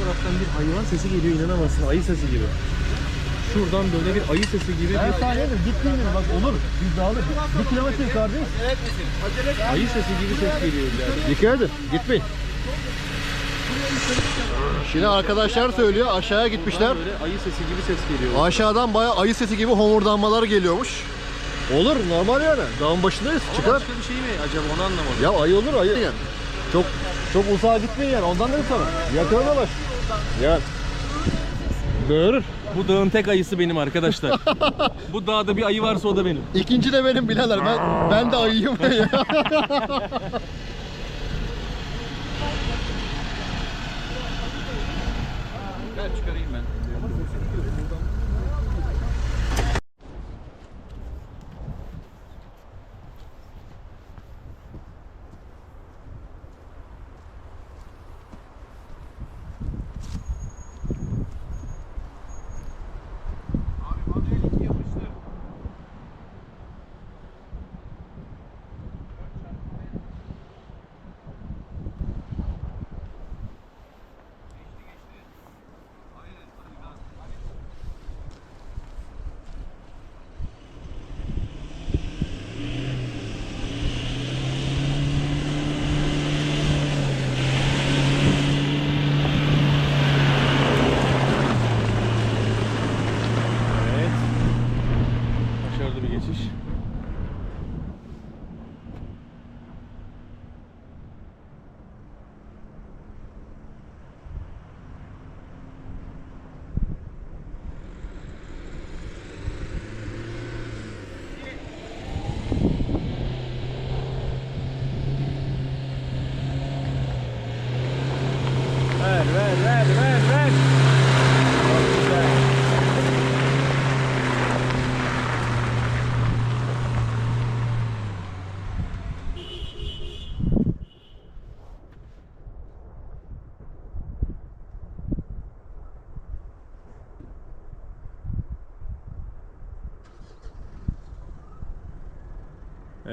taraftan bir hayvan sesi geliyor inanamazsın. Ayı sesi gibi. Şuradan böyle bir ayı sesi gibi Ben bir dedim gitmeyin dedim. Bak olur. Biz dağılır. Bir kilometre yukarıdayız. ayı sesi gibi ses geliyor ileride. Dikkat edin. Gitmeyin. Şimdi arkadaşlar söylüyor aşağıya gitmişler. Böyle ayı sesi gibi ses geliyor. Aşağıdan bayağı ayı sesi gibi homurdanmalar geliyormuş. Olur normal yani. Dağın başındayız. Ama Çıkar. Başka bir şey mi acaba onu anlamadım. Ya ayı olur ayı. Yani. Çok çok uzağa gitmeyin yani. Ondan dedim sana. Yakalamalar. Gel. Görür. Bu dağın tek ayısı benim arkadaşlar. Bu dağda bir ayı varsa o da benim. İkinci de benim birader. Ben ben de ayıyım. Gel çıkarayım ben. Evet. Başarılı bir geçiş. Ver ver ver ver ver. Çok güzel.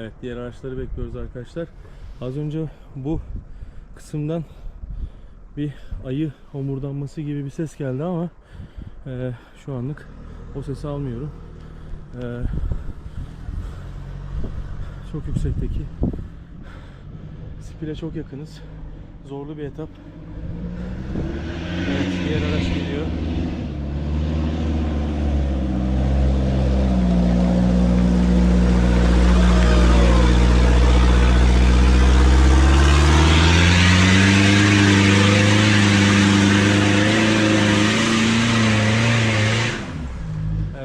Evet diğer araçları bekliyoruz arkadaşlar. Az önce bu kısımdan bir ayı homurdanması gibi bir ses geldi ama eee, şu anlık o sesi almıyorum. Eee, çok yüksekteki Spil'e çok yakınız. Zorlu bir etap. Evet diğer araç geliyor.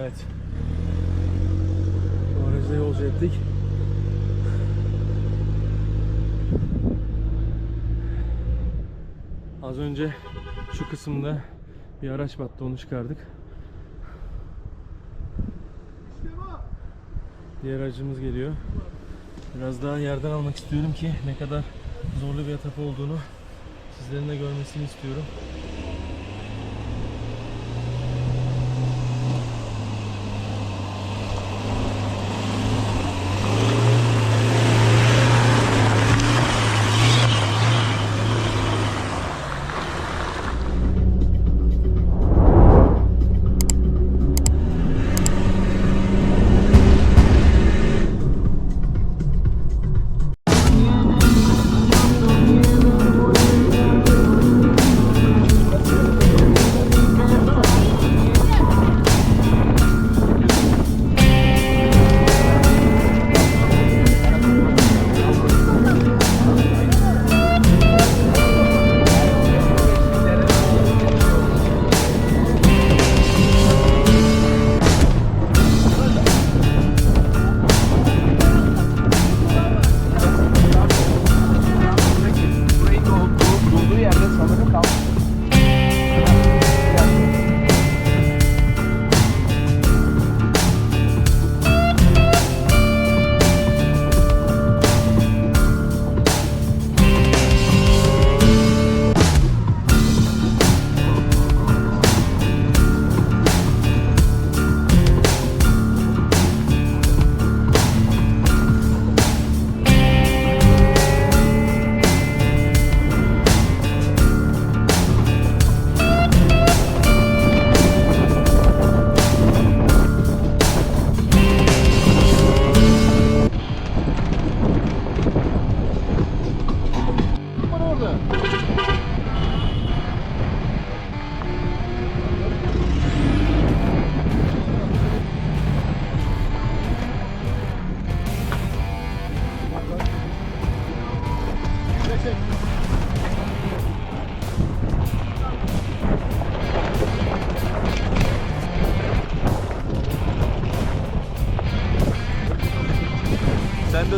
Evet. Bu aracda yolcu ettik. Az önce şu kısımda bir araç battı onu çıkardık. Diğer aracımız geliyor. Biraz daha yerden almak istiyorum ki ne kadar zorlu bir etap olduğunu sizlerin de görmesini istiyorum.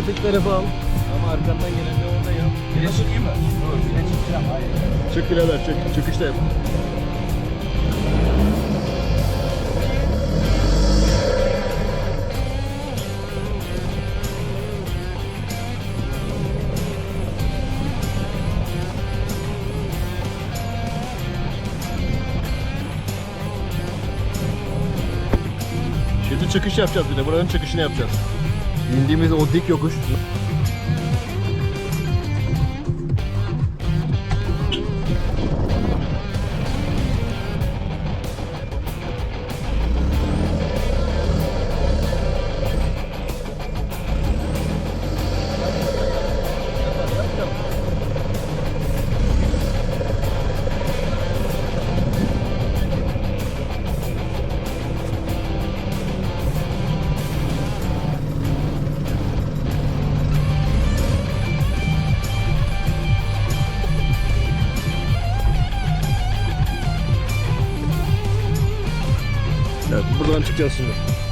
Tek tarafı al. Ama arkandan gelen de orada ya. Bire çıkayım mı? Dur, bire çıkacağım. Hayır. Çık birader çık. Çıkışta yap. Şimdi çıkış yapacağız bir de. Buranın çıkışını yapacağız. İndiğimiz o dik yokuş. Buradan çıkacağız şimdi.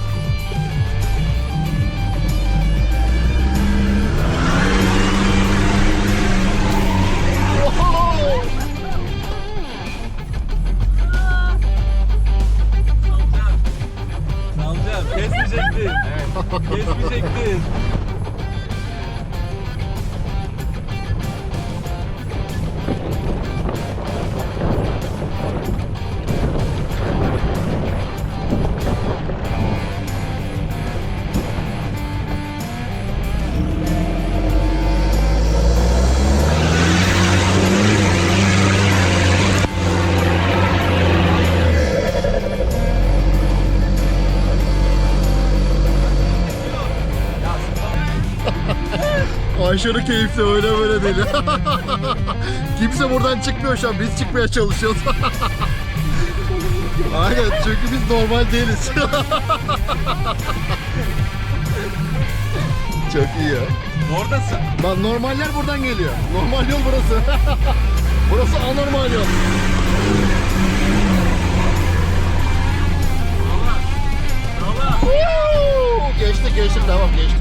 Aşırı keyifli öyle böyle değil. Kimse buradan çıkmıyor şu an. Biz çıkmaya çalışıyoruz. Aynen çünkü biz normal değiliz. Çok iyi ya. Oradasın. Bak normaller buradan geliyor. Normal yol burası. burası anormal yol. Woo! Geçtik geçtik tamam geçtik.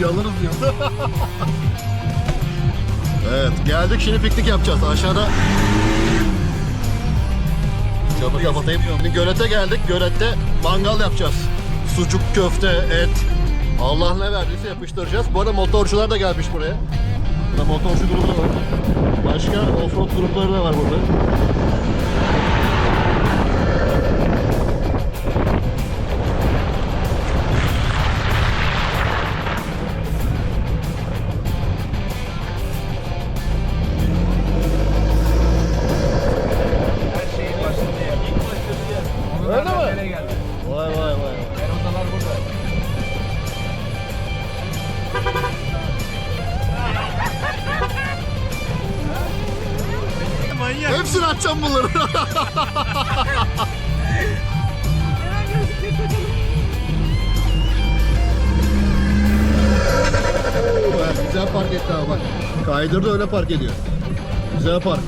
Yalarız diyor. evet geldik şimdi piknik yapacağız aşağıda. Camı kapatayım. Şimdi gölete geldik. Gölette mangal yapacağız. Sucuk, köfte, et. Allah ne verdiyse yapıştıracağız. Bu arada motorcular da gelmiş buraya. Burada motorcu grubu da var. Başka offroad grupları da var burada. Kaydırdı öyle park ediyor. Güzel park.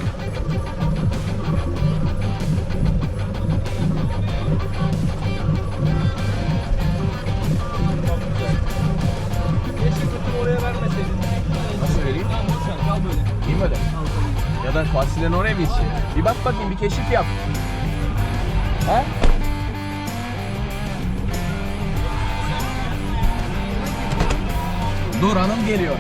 Nasıl vereyim? Böyle. İyi mi öyle? Ya da Fatih'lerin oraya mı içeyim? Bir bak bakayım bir keşif yap. He? Dur hanım geliyor.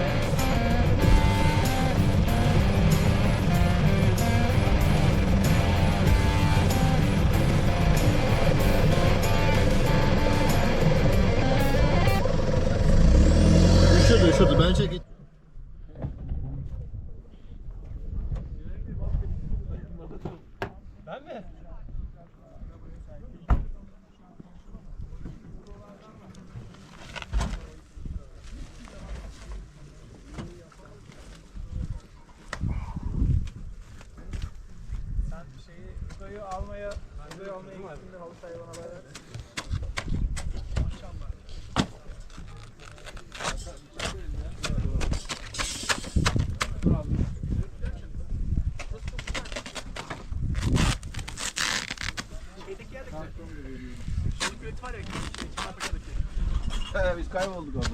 Biz kaybolduk orada.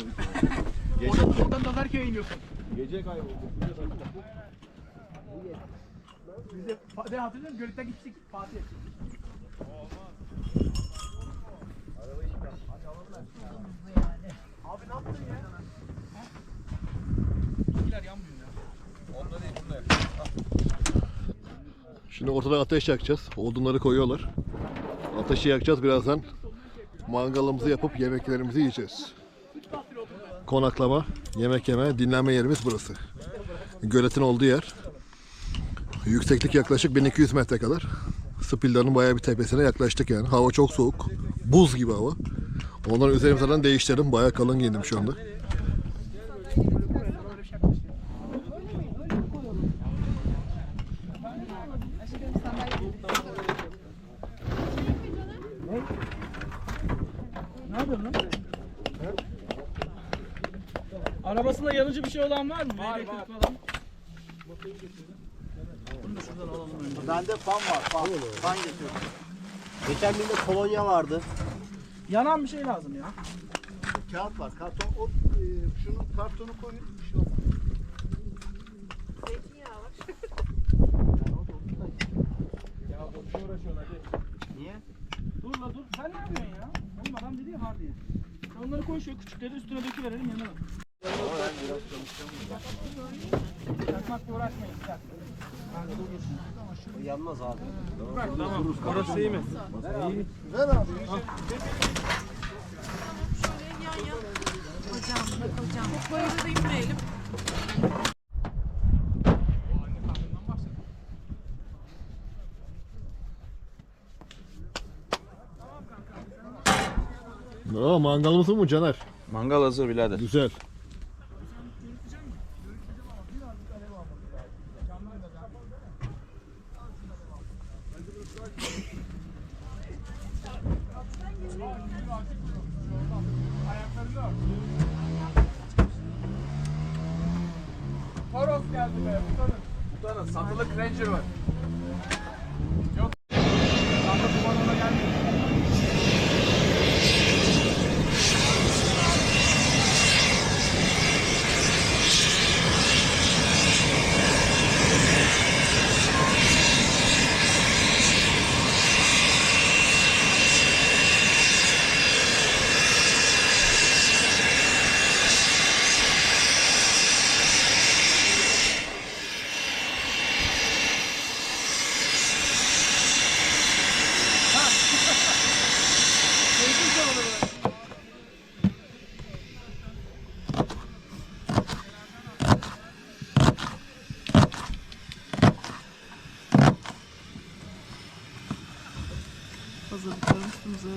Oradan, oradan Dazarköy'e iniyorsun. Gece kaybolduk. Biz de, de hatırlıyor musun? Gölük'te gittik Fatih. Abi ne yaptın ya? Bilgiler yanmıyor ya. Şimdi ortada ateş yakacağız. Odunları koyuyorlar. Ateşi yakacağız birazdan. Mangalımızı yapıp yemeklerimizi yiyeceğiz. Konaklama, yemek yeme, dinlenme yerimiz burası. Göletin olduğu yer. Yükseklik yaklaşık 1200 metre kadar. Spildan'ın bayağı bir tepesine yaklaştık yani. Hava çok soğuk. Buz gibi hava. Onları üzerimizden değiştirdim. Bayağı kalın giyindim şu anda. Ne yapıyorsun lan? Arabasında yanıcı bir şey olan var mı? Var var. Bende fan var. Fan, fan getiriyorum. Geçen günde kolonya vardı. Yanan bir şey lazım ya. Kağıt var. Karton. O, e, şunu kartonu koyun. Bir şey olmaz. Niye? Dur la dur. Sen ne yapıyorsun ya? Oğlum adam dedi ya har diye. Onları koy şu küçükleri üstüne döküverelim yanına. Yakmakla uğraşmayın. O yanmaz abi. Tamam. Orası iyi mi? Hocam, hocam. Çok böyle de inmeyelim. Aa, mangalımız mı Caner? Mangal hazır birader. Güzel. Satılık Ranger var.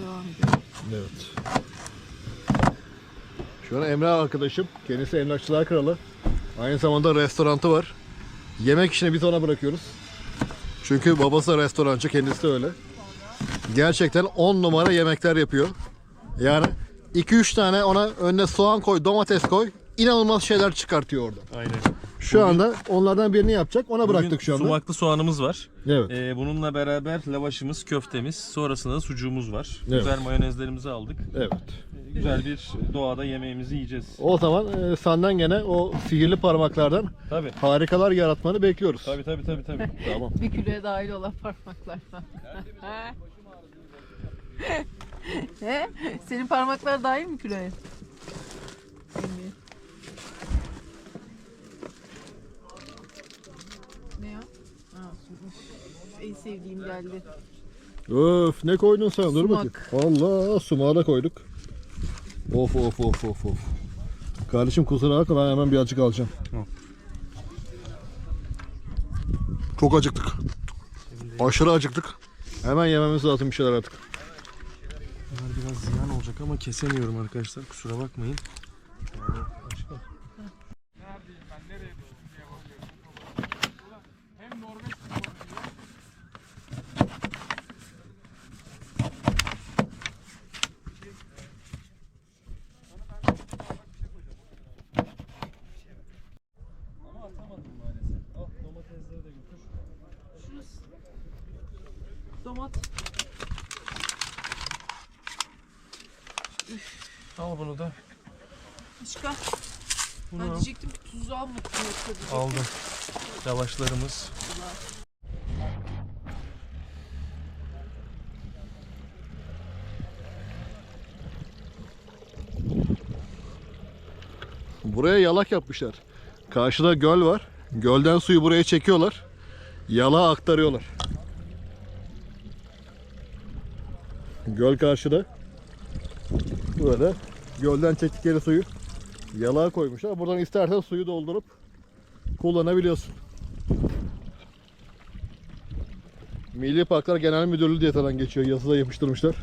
Devam ediyor. Evet. Şu an Emre arkadaşım. Kendisi emlakçılar kralı. Aynı zamanda restorantı var. Yemek işini biz ona bırakıyoruz. Çünkü babası restorancı, kendisi de öyle. Gerçekten 10 numara yemekler yapıyor. Yani 2-3 tane ona önüne soğan koy, domates koy. inanılmaz şeyler çıkartıyor orada. Aynen. Şu anda onlardan birini yapacak. Ona bıraktık Bugün şu anda. Sumaklı soğanımız var. Evet. Ee, bununla beraber lavaşımız, köftemiz, sonrasında da sucuğumuz var. Evet. Güzel mayonezlerimizi aldık. Evet. Ee, Güzel bir doğada yemeğimizi yiyeceğiz. O zaman e, senden gene o sihirli parmaklardan Tabii. harikalar yaratmanı bekliyoruz. Tabii tabii tabii tabii. Tamam. Bir kiloya dahil olan parmaklarla. He? Senin parmaklar dahil mi kiloya? Ne ya? Ha, su- üf, en sevdiğim geldi. Öf ne koydun sen? Dur bakayım. Sumak. Allah sumağı da koyduk. Of of of of of. Kardeşim kusura bakma ben hemen birazcık alacağım. Çok acıktık. Aşırı acıktık. Hemen yememiz lazım bir şeyler artık. Bunlar biraz ziyan olacak ama kesemiyorum arkadaşlar. Kusura bakmayın. Yani başka. Neredeyim ben? Nereye düştüm diye bakıyorum. Ulan Hem Norveç sporu diyor. Domat. Al bunu da. Başka. Bunu Ben al. diyecektim ki tuzu almadım aldım. Lavaşlarımız. Buraya yalak yapmışlar. Karşıda göl var. Gölden suyu buraya çekiyorlar. Yalağa aktarıyorlar. Göl karşıda. Böyle gölden çektikleri suyu yalağa koymuşlar. Buradan istersen suyu doldurup kullanabiliyorsun. Milli Parklar Genel Müdürlüğü diye falan geçiyor. Yazıda yapıştırmışlar.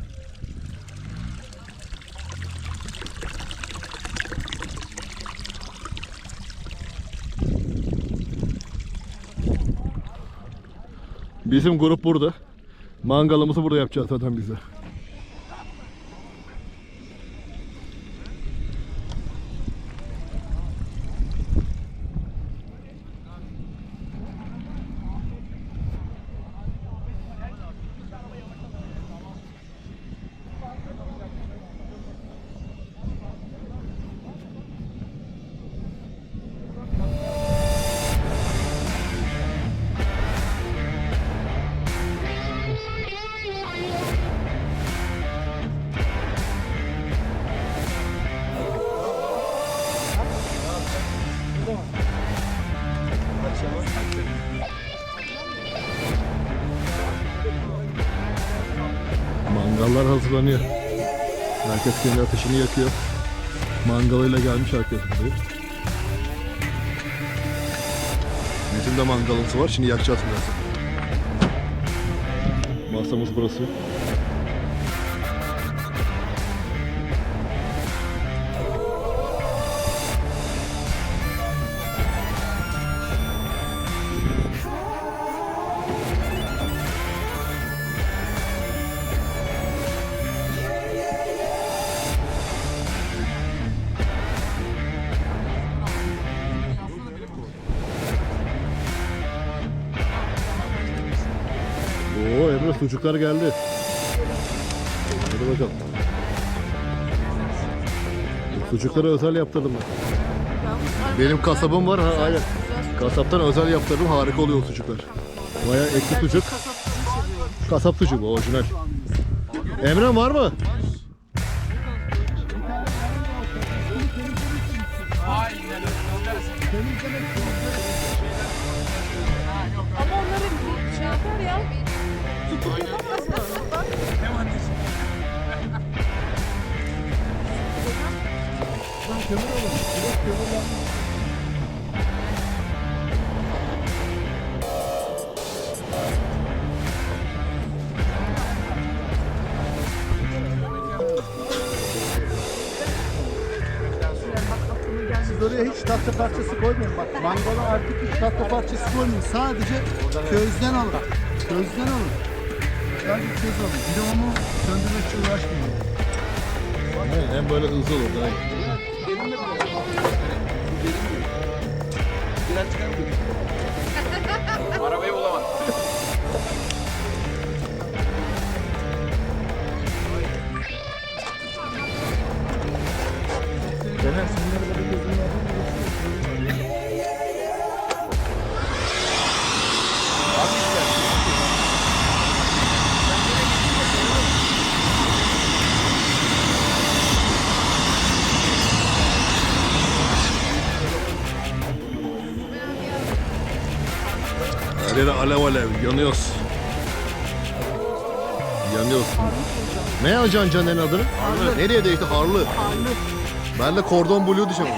Bizim grup burada. Mangalımızı burada yapacağız zaten biz Mangallar hazırlanıyor. Herkes kendi ateşini yakıyor. Mangalıyla gelmiş herkes buraya. Bizim de mangalımız var. Şimdi yakacağız biraz. Masamız burası. Sucuklar geldi. Hadi bakalım. Sucukları özel yaptırdım ben. Benim kasabım var ha aynen. Kasaptan özel yaptırdım harika oluyor o. Baya etli sucuk. Kasap sucuğu orijinal. Emre var mı? Siz oraya hiç tahta parçası koymayın. Bak mangala artık hiç tahta parçası koymayın. Sadece közden alın. Közden alın. Sadece köz alın. Bir de onu söndürmek için uğraşmayın. Hem böyle hızlı olur. daha iyi. Let's go. Alev yanıyoruz. Yanıyoruz. Ne yazacaksın Caner'in adını? Harlı. Nereye değişti? Harlı. Harlı. Ben de kordon blue diyeceğim.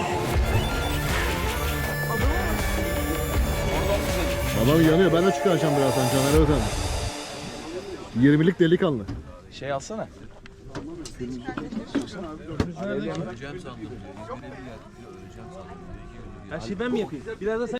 Adam yanıyor. Ben de çıkaracağım birazdan Caner Özen. 20'lik delikanlı. Şey alsana. Her şeyi ben mi yapayım? Biraz da sen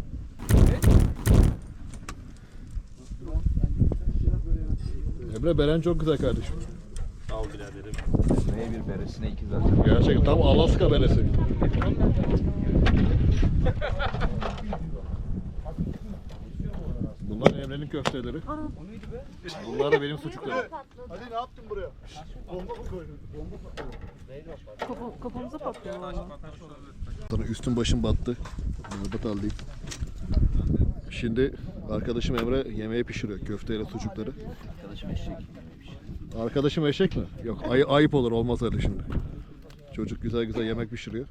Emre Beren çok güzel kardeşim. Al biraderim. Ne bir beresine iki zaten. Gerçekten tam Alaska beresi. Bunlar Emre'nin köfteleri. Bunlar da benim sucuklarım. Hadi ne yaptın buraya? Bomba mı koydun? Kafa, kafamıza patlıyor. Sana üstüm başım battı. Muhabbet alayım. Şimdi arkadaşım Emre yemeği pişiriyor. Köfteyle sucukları. Arkadaşım eşek. Arkadaşım eşek mi? Yok ay- ayıp olur olmaz öyle şimdi. Çocuk güzel güzel yemek pişiriyor.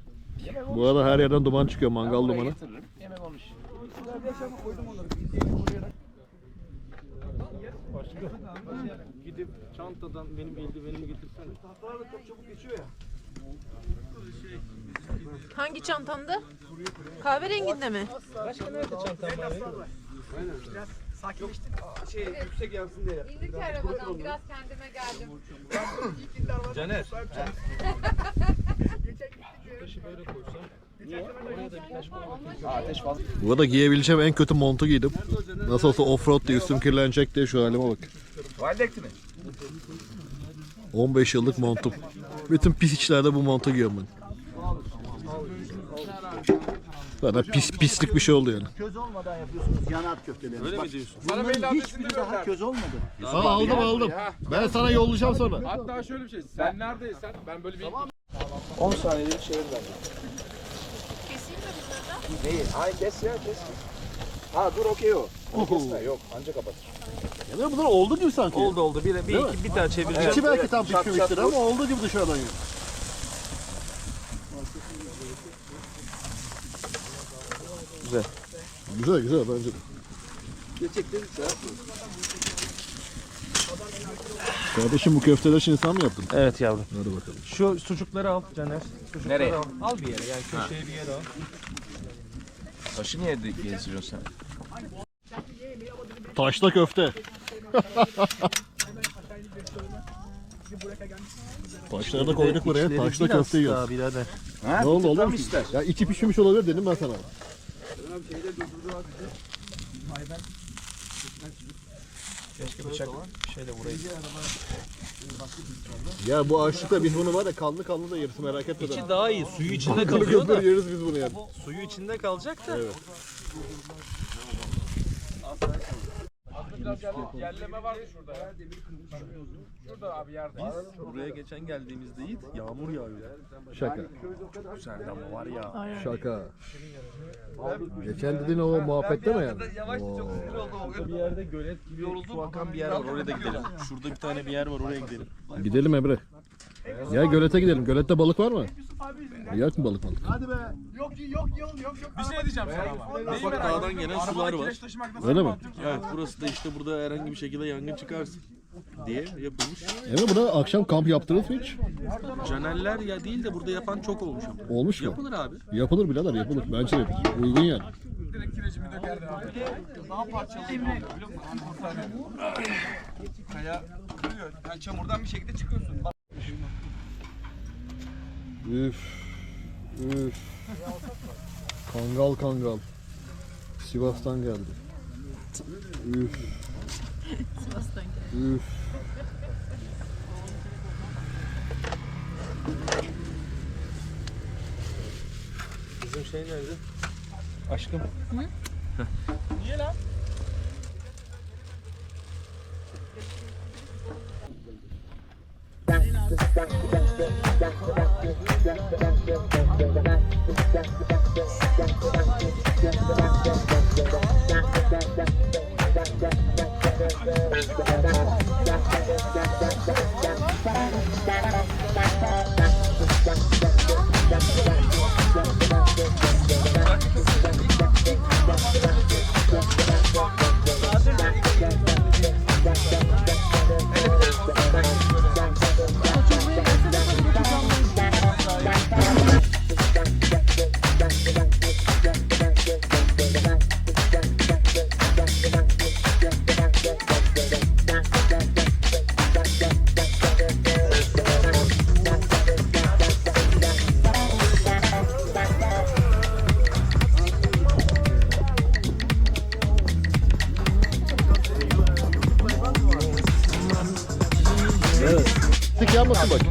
Bu arada her yerden duman çıkıyor mangal dumanı. Yemek olmuş. Gidip çantadan benim eldivenimi getirsene. Hangi çantamda? Kahverenginde mi? İndik arabadan biraz kendime geldim. Caner. Bu arada giyebileceğim en kötü montu giydim. Nasıl olsa offroad diye üstüm kirlenecek diye şu halime bak. Validekti mi? 15 yıllık montum. Bütün pis içlerde bu montu giyiyorum ben. Zaten pis pislik bir şey oldu yani. Köz olmadan yapıyorsunuz yanar köfteleri. Öyle mi diyorsun? Sana mail Bunların adresini hiçbiri daha köz olmadı. Aa, aldım aldım. Ben sana yollayacağım sonra. Hatta şöyle bir şey. Sen neredeysen ben böyle bir... 10 saniyede bir çevir bence. Keseyim mi bunları da? Neyi? Ay kes ya kes. Ha dur okey o. Onu kesme yok anca kapat. Ya bunlar oldu gibi sanki. Oldu oldu. Bir, bir, iki, bir daha çevireceğim. İçi belki tam Çat pişmemiştir çat ama oldu gibi dışarıdan ya. Güzel. Güzel güzel bence de. Gerçekten güzel. Kardeşim bu köfteler şimdi sen mi yaptın? Evet yavrum. Hadi bakalım. Şu sucukları al Caner. Sucukları Nereye? Al. al bir yere yani köşeye bir yere al. Taşı niye de gezdiriyorsun sen? Taşla köfte. Taşları da koyduk buraya. Taşla köfte yiyoruz. birader. Ha? Ne oldu oğlum? ister. Ya içi pişmiş olabilir dedim ben sana. Keşke bıçak şeyle vurayım. Ya bu açlıkta biz bunu var ya kanlı kanlı da yeriz merak etme. İçi daha iyi. Suyu içinde kalıyor da. yeriz biz bunu yani. Suyu içinde kalacak da. Evet. Biraz yerleme vardı şurada ya. Şurada abi yerde. Buraya geçen geldiğimizde Yiğit yağmur yağıyor. Şaka. Güzeldi ama var ya. Şaka. Geçen dediğin o muhabbette mi yani? Oo. Bir yerde gölet gibi su akan bir yer var. Oraya da gidelim. Şurada bir tane bir yer var. Oraya gidelim. Gidelim Emre. Ya gölete gidelim. Gölette balık var mı? Yak mı balık balık? Hadi be. Yok yok yok yok yok. Bir şey diyeceğim sana ama. Bak dağdan gelen sular var. Öyle mi? Evet burası da işte burada herhangi bir şekilde yangın çıkarsın diye yapılmış. Emre buna akşam kamp yaptınız mı hiç? Caneller ya değil de burada yapan çok olmuş ama. Olmuş mu? Yapılır abi. Yapılır birader yapılır. Bence de yapılır. Uygun yani. Direkt kirecimi dökerdi abi. Daha parçalı. Kaya duruyor. Yani çamurdan bir şekilde çıkıyorsun. Üf. Üf. Kangal kangal. Sivas'tan geldi. Üf. Sivas'tan geldi. Üf. Bizim şey nerede? Aşkım. That's the yanmasın bak.